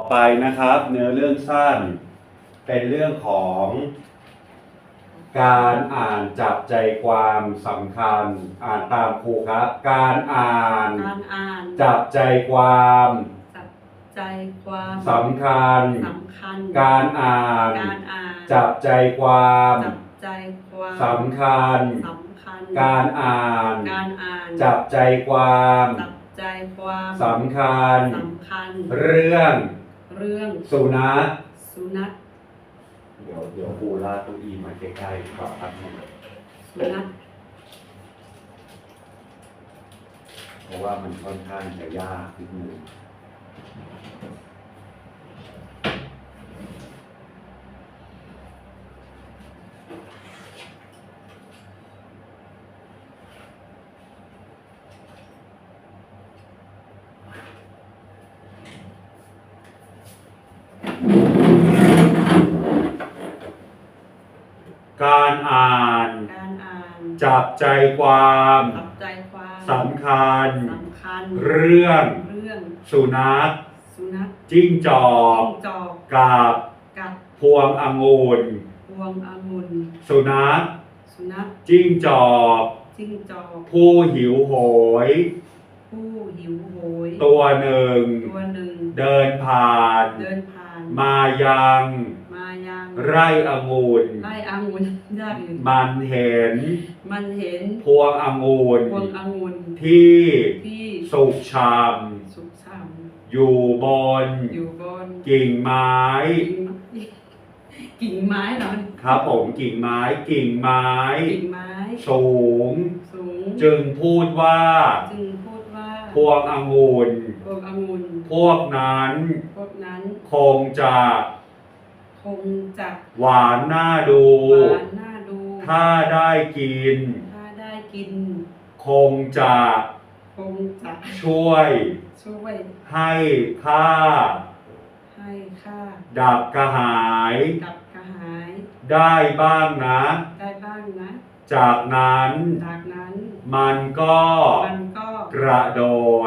ต่อไปนะครับ เนื้อเรื่องสั้น เป็นเรื่องของการอ่านจับใจความสำคัญ อ่านตามครูครับ การอ่านการอ่านจับใจความจับใจความสำคัญ สำคัญ การอ่าน การอ่านจับใจความจับใจความสำคัญสำคัญ การอ่าน การอ่านจับใจความจับใจความสำคัญสำคัญ เรื่อง เรื่องสุนัขสุนัขเดี๋ยวเดี๋ยวครูลากเก้าอี้มาใกล้ๆก่อนครับนึงสุนัขเพราะว่ามันค่อนข้างจะยากนิดนึงการอ่าน การอ่าน จับ ใจความจับใจความสำคัญ สำคัญเรื่องเรื่องสุนัขสุนัขจิ้งจอกจิ้งจอกกับกับพวงองุ่นพวงองุ่นสุนัขสุนัขจิ้งจอกจิ้งจอกผู้หิวโหย ผู้หิวโหยตัวหนึ่ง ตัวหนึ่งเดินผ่าน เดินผ่าน มายังมายัง ไร่องุ่นไล่องุ่นยากอยู่มันเห็น มันเห็นพวงองุ่นพวงองุ่นที่ที่สุกชามสุกช่อยู่บนำอยู่บนกิ่งไม้กิ่งกิ่งไม้เหรอครับผมกิ่งไม้กิ่งไม้ กิ่งไม้สูง สูง จึงพูดว่า จึงพูดว่า พวงองุ่นพวงองุ่นพวกนั้น พวกนั้น คงจะ คงจะหวานน่าดู หวานน่าดูถ้าได้กิน ถ้าได้กิน คงจะคงจะช่วยช่วยให้ข้าให้ค่าดับกระหายกับกระหาย ได้บ้างนะ ได้บ้างนะ จากนั้นจากนั้น มันก็มันก็กระโด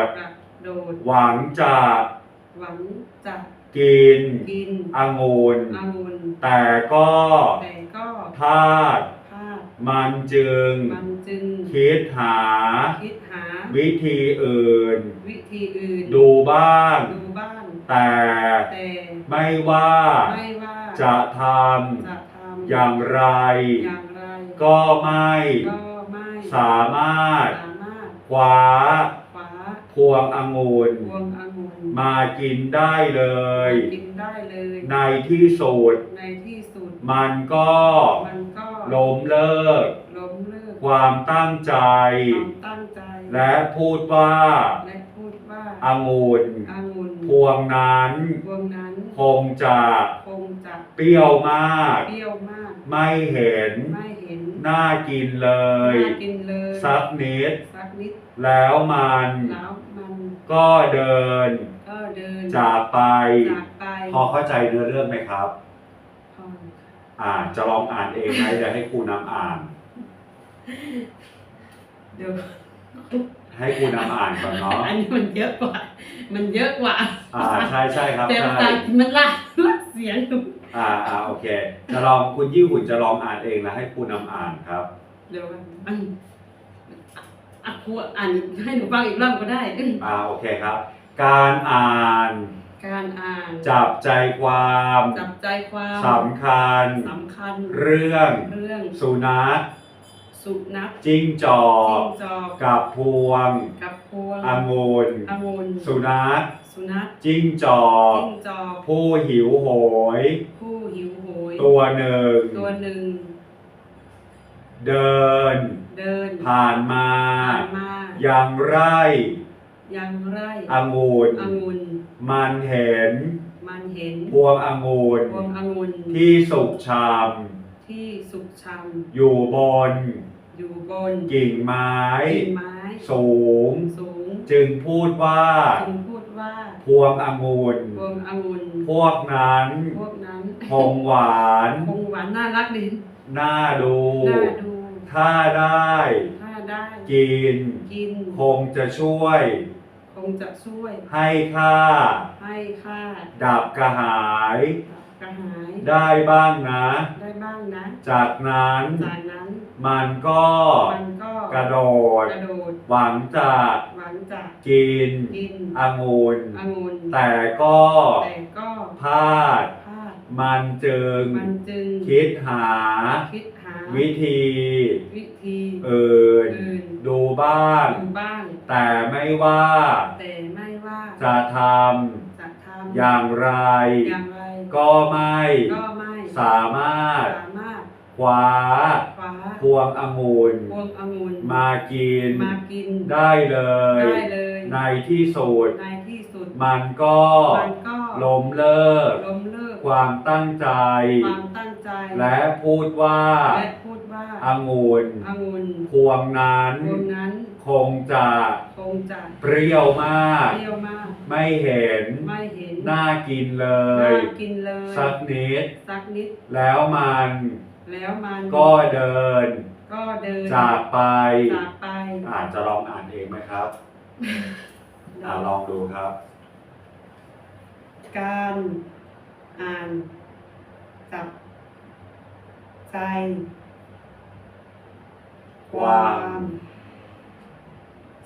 ดกระโดดหวังจะหวังจะกิ นกินองุ่นองุ่นแต่ก็แต่ก็พลาดพลาดมันจึงมันจึงคิดหา คิดหา วิธีอื่น วิธีอื่น ดูบ้างดูบ้างแต่แต่ไม่ว่าไม่ว่าจะทจะทำำอย่างไร อย่างไร ก็ไม่ก็ไม่สามารถสามารถคว้าคว้าพวงองุ่นพวงองุ่น มากินได้เลย กินได้เลยในที่สุดในที่สุดมันก็มันก็ล้มเลิก ล้มเลิกความตั้งใจ ความตั้งใจ และพูดว่าและพูดว่าองุ่นองุ่นพวงนั้นพวงนั้นคงจะคงจะเปรี้ยวมากเปรี้ยวมาก ไม่เห็นไม่เห็นน่ากินเลยน่ากินเลยสักนิดสักนิดแล้วมันแล้วมันก็เดินก็ เดินจากไป จากไปพอเข้าใจเนื้อเรื่องไหมครับ พออ่านจะลองอ่านเองไหมเดี๋ยวให้ครูนำอ่าน เดี๋ยวให้ครูนำอ่านก่อนเนาะอันนี้มันเยอะกว่า มันเยอะกว่า อ่าใช่ใช่ครับแต่ภาใช่ษาอังกฤษมันลากลากเสียงอ่าอ่าโอเค จะลองคุณยี่หุ่นจะลองอ่านเองนะให้ครูนำอ่านครับ เดี๋ยวมันอะอะครูอ่านให้หนูฟังอีกรอบก็ได้ อ่าโอเคครับ การอ่านการอ่านจับใจความจับใจความสำคัญสำคัญ เรื่องเรื่องสุนัขสุนัขจิ้งจอจิ้กงจอกกับพวงกับพวงองุ่นองุ่นสุนัขสุนัขจิ้งจอกจิ้งจอกผู้หิวโหย ผู้หิวโหย ตัวหนึ่งตัวหนึ่ง เดิน เดิน ผ่านมาผ่านมายังไร่ ยังไร่องุ่นองุ่นมันเห็น มันเห็นพวงองุ่นพวงองุ่นที่สุกชามที่สุกชังอยู่บน อยู่บนกิ่งไม้กิ่งไม้สูง สูง จึงพูดว่าจึงพูดว่า พวงองุ่นพวงองุ่นพวกนั้นพวกนั้นคงหวานคงหวานน่ารักดีน่าดูน่าดูถ้าได้ ถ้าได้ กิน กิน คงจะช่วย คงจะช่วย ให้ข้าให้ให้ข้าดับกระหาย กระหายได้บ้างนะ ได้บ้างนะ จากนั้นจากนั้นมันก็มันก็กระโดด กระโดดหวังจะหวังจะกินกินองุ่นองุ่นแต่ก็แต่ก็พลาด พลาดมันจึงมันจึงคิดหาคิดหา วิธีวิธีอื่นอื่นดูบ้างอยู่บ้าง แต่ไม่ว่า แต่ไม่ว่าจะทจะทำำอย่างไร อย่างไร ก็ไม่ก็ไม่สามารถสามารถคว้าคว้าพวงองุ่นพวงองุ่นมากินมากินได้เลย ได้เลย ในที่สุดในที่สุด มันก็มันก็ล้มเลิกล้มเลิกความตั้งใจความตั้ง ใจและพูดว่าและพูดว่าองุ่นองุ่นพวงนั้น พวงนั้น คงจะคงจะเปรี้ยวมากเปรี้ยวมาก ไม่เห็นไม่เห็นน่ากินเลน่ายกินเลยสักนิดสักนิด แล้วมัน แล้วมันก็เดิน ก็เดินจากไปจากไปอาจจะลองอ่านเองไหมครับอ่าลองดูครับ การอ่านจับ ใจ ความ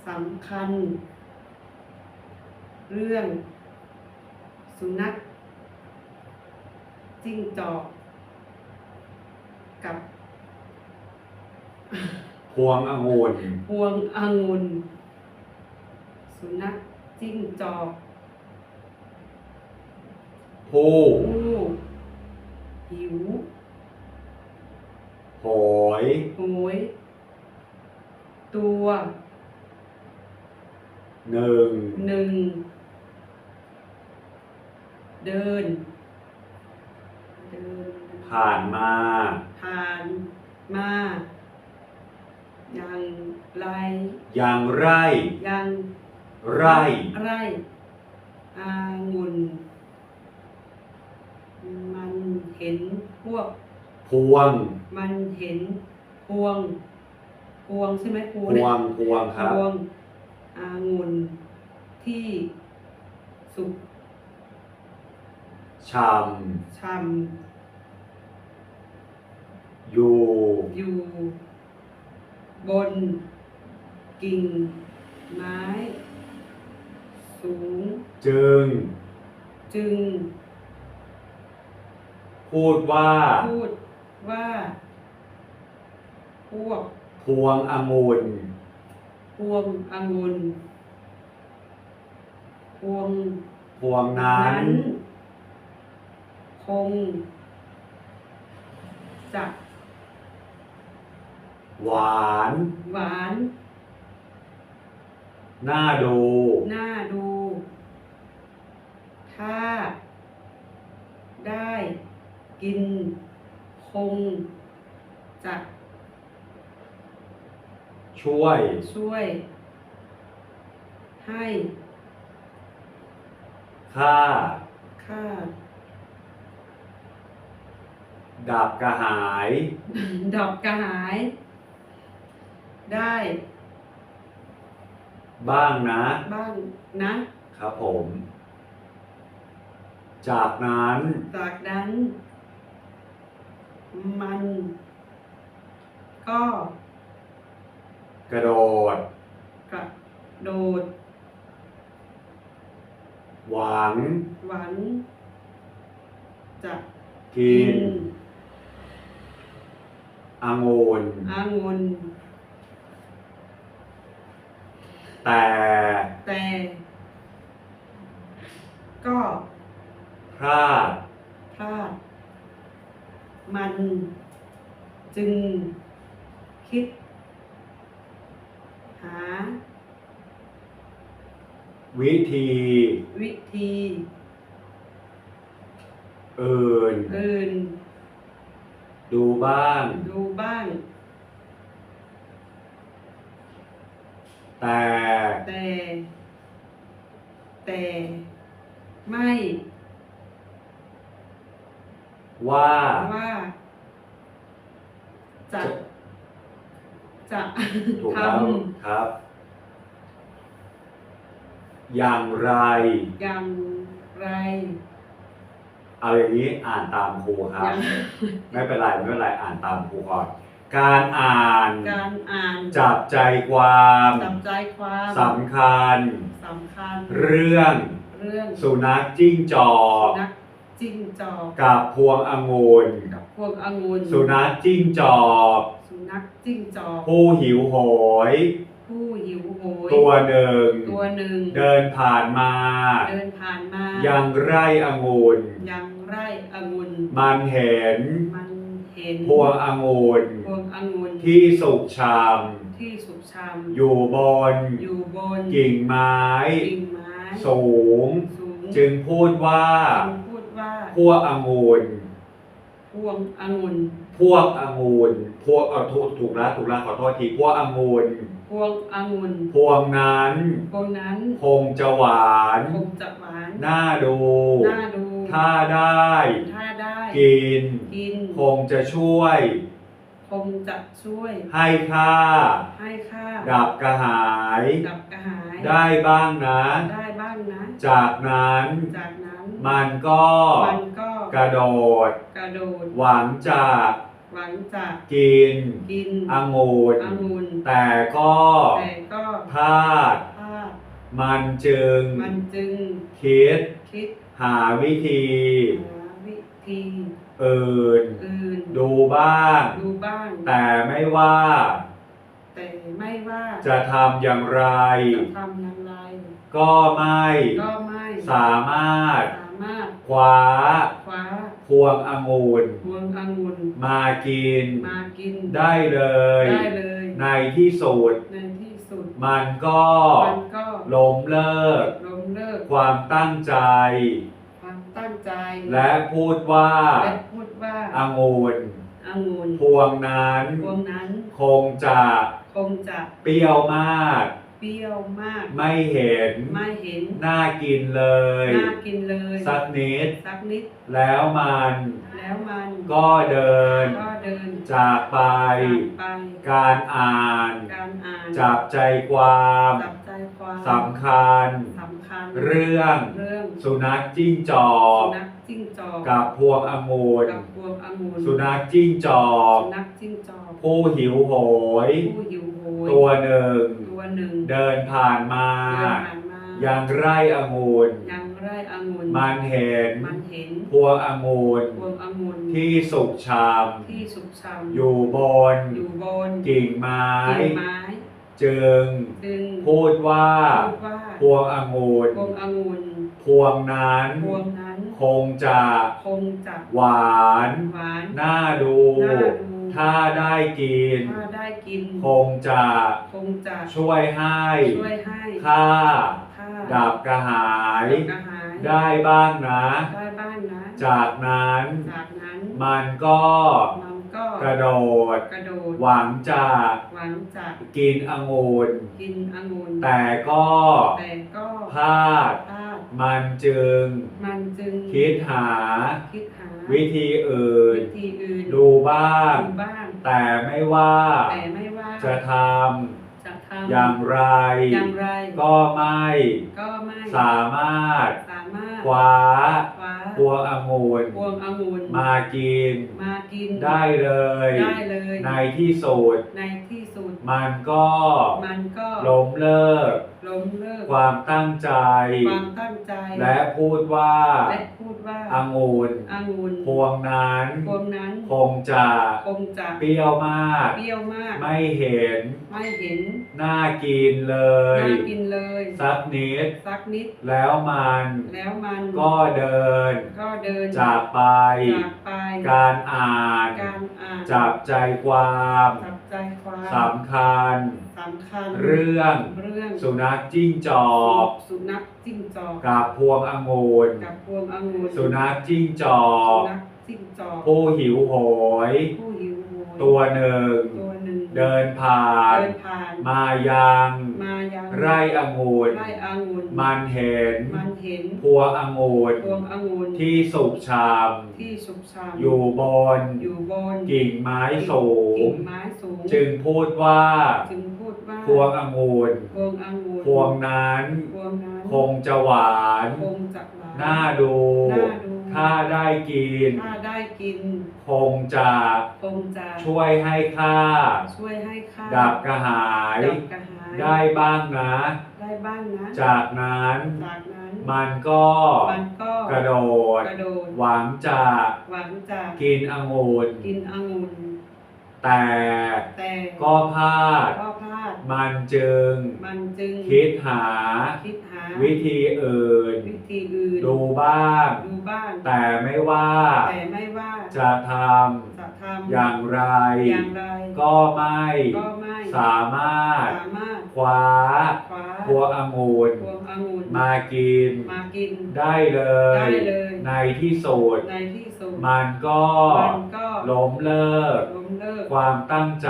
สำคัญ เรื่อง สุนัขจิ้งจอก กับ พวงองุ่นพวงองุ่นสุนัขจิ้งจอกผู้ผู้หิว โหย โหย ตัว หนึ่ง หนึ่ง เดิน เดิน ผ่านมา ผ่านมาอย่างไร ยังไร่ยังไร่ไรอางุ่นมันเห็นพวก พวง มันเห็นพวง พวงใช่ไหมพวงพวงพวงครับ พวงอางุ่นที่สุกช่ช่ำอยู่ำอยู่ บน กิ่ง ไม้ สูง จึง จึง พูดว่า พูด ว่าพวกพวงองุ่นพวงองุ่นพวงพวงนั้นคงจะหวาน หวานน่าดูน่าดู ถ้า ได้กิน คงจะช่วย ช่วย ให้ค่า ค่า ดับกระหายดอกกระหาย ได้ บ้างนะ บ้างนะ ครับผม จากนั้น จากนั้น มัน ก็ กระโดด กระโดด หวัง หวัง จะกินองุ่นอางุ่นแต่แต่ ก็พลาดพลาด มันจึงคิด หา วิธี วิธีอื่น อื่น ดูบ้าง ดูบ้าง แต่แต่ แต่ไม่ ว่า ว่า จะ จะถูกทแล้วครับ อย่างไรำอย่างไรไรเอาอย่างนี้อ่านตามครูครับยังไม่เป็นไรไม่เป็นไรอ่านตามครูก่อนการอ่านการอ่านจับใจความจับใจความสำคัญ สำคัญ เรื่องเรื่องสุนัขจิ้งจอก นัก จิ้งจอกกับพวงองุ่นกับพวกองุ่นสุนัขจิ้งจอกสุนัขจิ้งจอก ผู้หิวโหย ผู้หิวโหย ตัวหนึ่งตัวหนึ่ง เดินผ่านมา เดินผ่านมา ยังไร่องุ่นยังไร่องุ่น มันเห็น มันเห็น พวงองุ่นพวงองุ่น ที่สุกชามที่สุกชาม อยู่บน อยู่บน กิ่งไม้ กิ่งไม้ สูงสูงจึงพูดว่าจึง พูดว่าพวกองุ่นพวงองุ่นพวกองุ่นพวกเอาถูกถูกแล้วถูกแล้วขอโทษทีพวกองุ่นพวงองุ่นพวงนั้นพวงนั้นคงจะหวานคงจะหวานน่าดูน่าดูถ้าได้ถ้าได้กินกินคงจะช่วย คงจะช่วย ให้ค่า ให้ค่า ดับกระหาย ดับกระหาย ได้บ้างนะ ได้บ้างนะ จากนั้นจากนั้น มันก็มันก็กระโดด กระโดดหวังจากหวังจะกินกินองุ่นองุ่นแต่ก็แต่ก็พลาดพลาดมันจึงมันจึงคิดคิดหาวิธีหาวิธีอื่นอื่นดูบ้างดูบ้าง แต่ไม่ว่า แต่ไม่ว่าจะทำอย่างไรจะทำอย่างไร ก็ไม่ก็ไม่สามารถสามารถคว้าคว้าพวงองุ่นพวงองุ่นมากิน มากิน ได้เลย ได้เลย ในที่สุดในที่สุด มันก็มันก็ล้มเลิก ล้มเลิก ความตั้งใจ ความตั้งใจ และพูดว่าและพูดว่าองุ่นองุ่นพวงนั้นพวงนั้น คงจะคงจะเปรี้ยวมาก เปรี้ยวมาก ไม่เห็น ไม่เห็น น่ากินเลย น่ากินเลย สักนิด สักนิด แล้วมัน แล้วมัน ก็เดิน ก็เดิน จากไปจากไป การอ่าน การอ่าน จับใจความจับใจความสำคัญ สำคัญ เรื่อง เรื่อง สุนัขจิ้งจอสุกนัขจิ้งจอก กับพวงองุ่นกับพวงองุ่น สุนัขจิ้งจอก สุนัขจิ้งจอก ผู้หิวโหย ผู้หิวโหย ตัวหนึ่ง ตัวหนึ่งเดินผ่านมา เดินผ่านมายังไร่องุ่นยังไร่องุ่นมันเห็นมันเห็นพวงองุ่นพวงองุ่นที่สุกชามที่สุกชามอยู่บนอยู่บนกิ่งไม้กิ่งไม้จึงจึงพูดว่าพูดว่าพวงองุ่นพวงองุ่นพวงนั้นพวงนั้น คงจะคงจะหวานหวานน่าดูน่าดู ถ้าได้กิน ถ้าได้กิน คงจะคงจะช่วยให้ช่วยให้ค่าค่าดับกระหาย ดับกระหาย ได้บ้างนะ ได้บ้านนะ จากนั้นจากนั้น มันก็มันก็กระโดดกระโดดหวังจะหวังจะกินองุ่นกินองุ่นแต่ก็แต่ก็พลาดพลาดมันจึง มันจึงคิดหาคิดหา วิธีอื่น วิธีอื่นดูบ้าง ดูบ้าง แต่ไม่ว่าแต่ไม่ว่าจะทจะทำำอย่างไร อย่างไรก็ไม่ก็ไม่สามารถสามารถคว้าคว้าพวงองุ่นพวงองุ่นมากิน มากินได้เลยได้เลย ในที่สุดในที่สุดมันก็มันก็ล้มเลิกล้มเลิกความตั้งใจ ความตั้งใจ และพูดว่าและพูด ว่าองุ่นองุ่นพวงนั้นพวงนั้นคงจะคงจะเปรี้ยวมากเปรี้ยวมาก ไม่เห็น ไม่เห็นน่ากินเลยน่ากินเลยสักนิดสักนิด แล้วมัน แล้วมันก็เดิน ก็เดินจากไปจากไป การอ่านการอ่านจับใจความจับใจความสำคัญ สำคัญเรื่องเรื่องสุนัขจิ้งจอกสุนัขจิ้งจอกกับพวงองุ่นกับพวงองุ่นสุนัขจิ้งจอสุกนัขจิ้งจอกผู้หิวโหย ผู้หิวโหยตัวหนึ่ง ตัวหนึ่งเดินผ่าน เดินผ่านมายังมายังไร่องุ่นไร่องุ่นมันเห็นมันเห็นพวงองุ่นพวงองุ่นที่สุกชามที่สุกชามอยู่บนอยู่บนกิ่งไม้สูงกิ่งไม้สูงจึงพูดว่าจึงพูด ว่าพวงองุ่นพวงองุ่นพวงนั้นพวงนั้นคงจะหวานคงจะหวานน่าดู น่าดู ถ้าได้กิน ถ้าได้กิน คงจะคงจะช่วยให้ข้าช่วยให้ข้าดับกระหาย ดับกระหาย ได้บ้างนะ ได้บ้างนะ จากนั้นจากนั้นมันก็มันก็กระโดด กระโดด หวังจะหวังจะกินองุ่นกินองุ่นแต่แต่ก็พลาดก็พลาด มันจึง มันจึงคิดหา คิดหา วิธีอื่น วิธีอื่น ดูบ้าง ดูบ้าง แต่ไม่ว่า แต่ไม่ว่า จะทจะทำำอย่างไร อย่างไร ก็ไม่ ก็ไม่ สามารถ สามารถคว้าคว้าพวงองุ่นพวงองุ่นมากิน มากิน ได้เลได้ย เลย ในที่สุดในที่สุดมันก็มันก็ล้มเลิก ล้มเลิกความตั้งใจ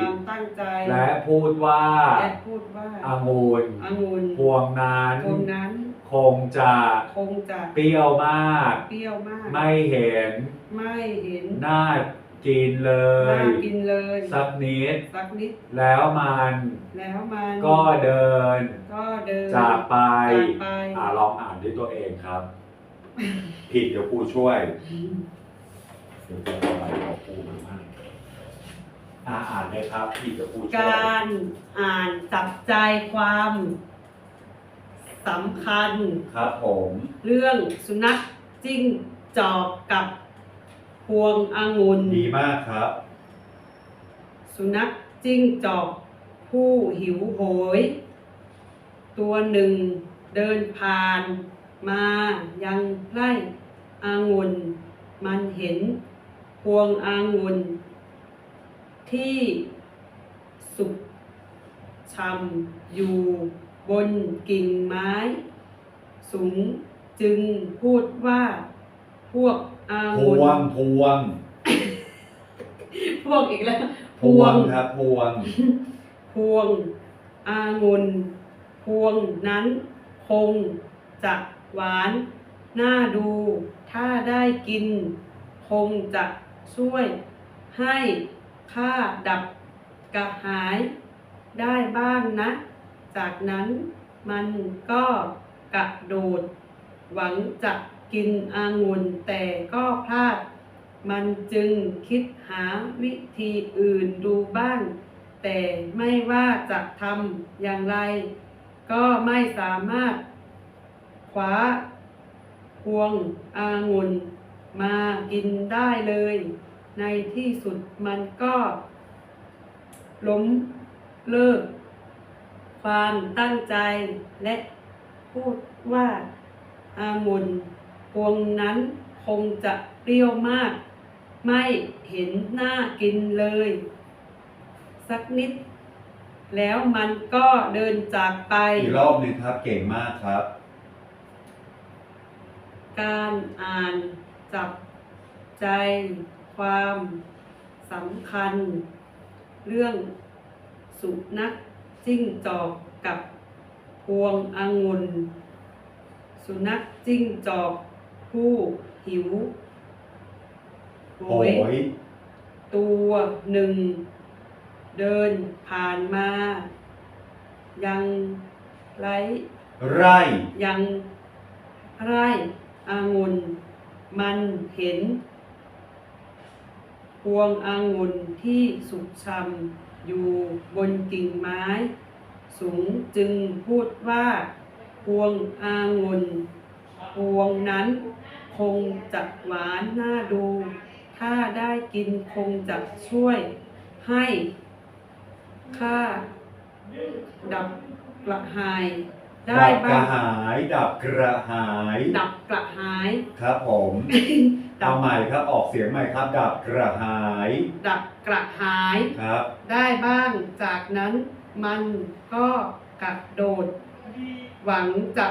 ความตั้งใจและพูดว่าและพูดว่าองุ่นองุ่นพวงนั้น คนนั้นคงจะคงจะเปรี้ยวมาก เปรี้ยวมาก ไม่เห็นไม่เห็นน่า กินเลน่าย กินเลยสักนิด สักนิดแล้วมันแล้วมันก็เดินก็เดินจากไป จากไปอ่าลองอ่านด้วยตัวเองครับ ผิดเดี๋ยวครูช่วยเดี๋ยวจะเอาอะไรเอาครูมาให้อ่าอ่านเลยครับ ผิดเดี๋ยวครูช่วยการอ่านจับใจความสำคัญ ครับผม เรื่องสุนัขจิ้งจอกกับ พวงองุ่นดีมากครับ สุนัขจิ้งจอกผู้หิวโหย ตัวหนึ่งเดินผ่านมายังไร่อางุ่นมันเห็นพวงอางุ่นที่สุกชำอยู่บนกิ่งไม้ สูงจึงพูดว่าพวก อาพงุ่นวงพวง พวกอีกแล้ว พวงครับ พวง พวงอางุ่นพวงนั้นคงจะหวานน่าดู ถ้าได้กิน คงจะช่วย ให้ข้าดับกระหาย ได้บ้างนะ จากนั้นมันก็กระโดด หวังจะ กินอางุ่นแต่ก็พลาด มันจึงคิดหาวิธีอื่นดูบ้าง แต่ไม่ว่าจะทำอย่างไร ก็ไม่สามารถคว้าพวงอางุ่นมากินได้เลย ในที่สุดมันก็ล้มเลิก ความตั้งใจและพูดว่าอางุ่น พวงนั้นคงจะเปรี้ยวมาก ไม่เห็นหน้ากินเลย สักนิด แล้วมันก็เดินจากไป อีกรอบหนึ่งครับ เก่งมากครับ การอ่านจับใจความสำคัญ เรื่องสุนัขจิ้งจอกกับพวงองุ่น สุนัขจิ้งจอก ผู้หิวโหโอ้ยยตัวหนึ่ง เดินผ่านมา ยังไรไร่ ยังไร่อางุ่นมันเห็น พวงอางุ่นที่สุกชำอยู่บนกิ่งไม้ สูงจึงพูดว่า พวงอางุ่น พวงนั้น คงจะหวานน่าดู ถ้าได้กินคงจะช่วยให้ข้าดับกระหาย ได้ดับกบ้าระงหายดับกระหายดับกระหาย ครับผมดัเอาบใหม่ครับออกเสียงใหม่ครับ ดับกระหายดับกระหาย ครับ ได้บ้างจากนั้นมันก็กระโดด หวังจะ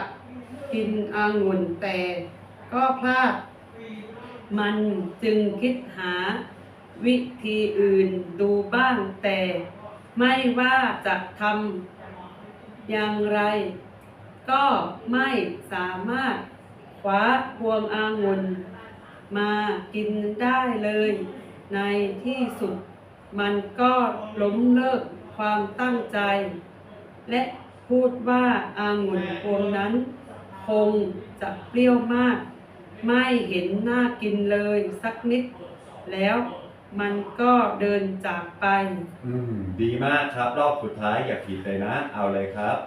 กินองุ่นแต่ก็พลาด มันจึงคิดหาวิธีอื่นดูบ้างแต่ ไม่ว่าจะทำอย่างไร ก็ไม่สามารถคว้าพวงอางุ่นมากินได้เลย ในที่สุดมันก็ล้มเลิกความตั้งใจ และพูดว่าอางุ่นพวงนั้น คคงจะเปรี้ยวมาก ไม่เห็นน่ากินเลยสักนิด แล้วมันก็เดินจากไป อืม ดีมากครับ รอบสุดท้ายอย่าผิดเลยนะ เอาเลยครับ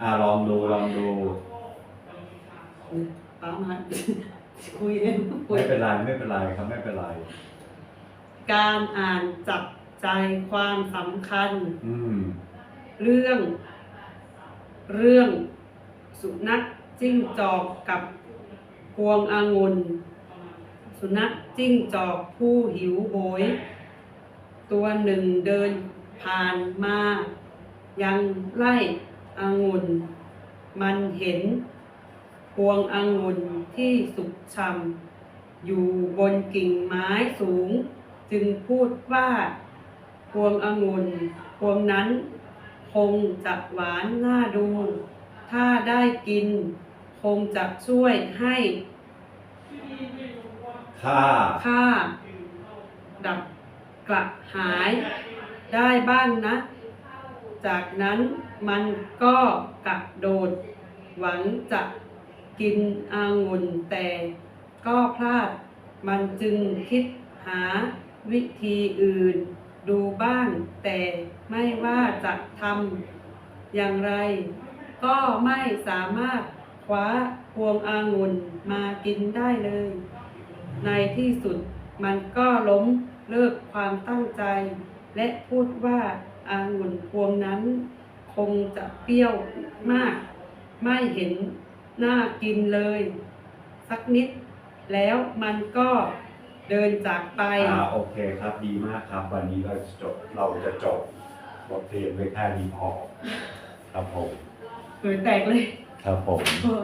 อ่าลองดูลองดู ป้ามาคุยเองคุย ไม่เป็นไรไม่เป็นไรครับไม่เป็นไร การอ่านจับใจความสำคัญ อืม เรื่อง เรื่อง สุนัขจิ้งจอกกับพวงองุ่นสุนัขจิ้งจอกผู้หิวโหย ตัวหนึ่งเดินผ่านมา ยังไล่องุ่น มันเห็นพวงองุ่นที่สุกช่ำอยู่บนกิ่งไม้สูง จึงพูดว่าพวงองุ่นพวงนั้นคงจะหวานน่าดู ถ้าได้กิน คงจะช่วยให้ค่าค่าดับกระหายได้บ้างนะ จากนั้นมันก็กระโดด หวังจะกินอางุ่นแต่ก็พลาด มันจึงคิดหาวิธีอื่นดูบ้าง แต่ไม่ว่าจะทำอย่างไร ก็ไม่สามารถคว้าพวงอางุ่นมากินได้เลย ในที่สุดมันก็ล้มเลิกความตั้งใจ และพูดว่าอางุ่นพวงนั้น คงจะเปรี้ยวมาก ไม่เห็นน่ากินเลย สักนิด แล้วมันก็เดินจากไป อ่าโอเคครับดีมากครับ วันนี้เราจะจบเราจะจบบทเรียนไว้แค่นี้พอครับผม เผยแตกเลย ครับผม เออ